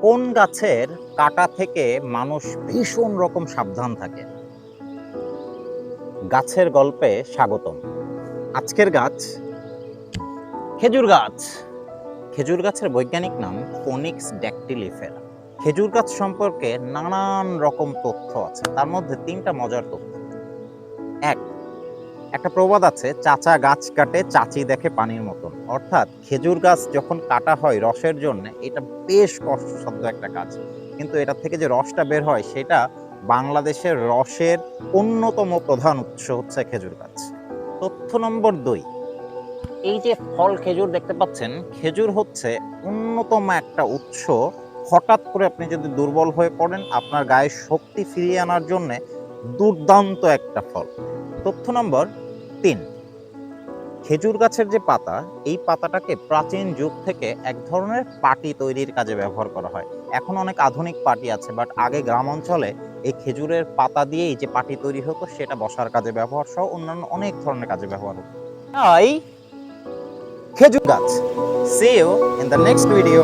কোন গাছের কাটা থেকে মানুষ ভীষণ রকম সাবধান থাকে? গাছের গল্পে স্বাগতম। আজকের গাছ খেজুর গাছ। খেজুর গাছের বৈজ্ঞানিক নাম ফোনিক্স ড্যাকটিলিফেরা। খেজুর গাছ সম্পর্কে নানান রকম তথ্য আছে, তার মধ্যে তিনটা মজার তথ্য। এক একটা প্রবাদ আছে, চাচা গাছ কাটে, চাচি দেখে পানির মতন। অর্থাৎ খেজুর গাছ যখন কাটা হয় রসের জন্য, এটা বেশ কষ্টসাধ্য একটা কাজ। কিন্তু এটা থেকে যে রসটা বের হয়, সেটা বাংলাদেশের রসের অন্যতম প্রধান উৎস হচ্ছে খেজুর গাছ। তথ্য নম্বর দুই, এই যে ফল খেজুর দেখতে পাচ্ছেন, খেজুর হচ্ছে অন্যতম একটা উৎস। হঠাৎ করে আপনি যদি দুর্বল হয়ে পড়েন, আপনার গায়ে শক্তি ফিরিয়ে আনার জন্য দুর্দান্ত একটা ফল। তথ্য নম্বর তিন। খেজুর গাছের যে পাতা, এই পাতাটাকে প্রাচীন যুগ থেকে এক ধরনের পাটি তৈরির কাজে ব্যবহার করা হয়। এখন অনেক আধুনিক পাটি আছে বাট আগে গ্রাম অঞ্চলে এই খেজুরের পাতা দিয়েই যে পাটি তৈরি হতো, সেটা বসার কাজে ব্যবহার সহ অন্যান্য অনেক ধরনের কাজে ব্যবহার হতো। তাই খেজুর গাছ। See you in the next video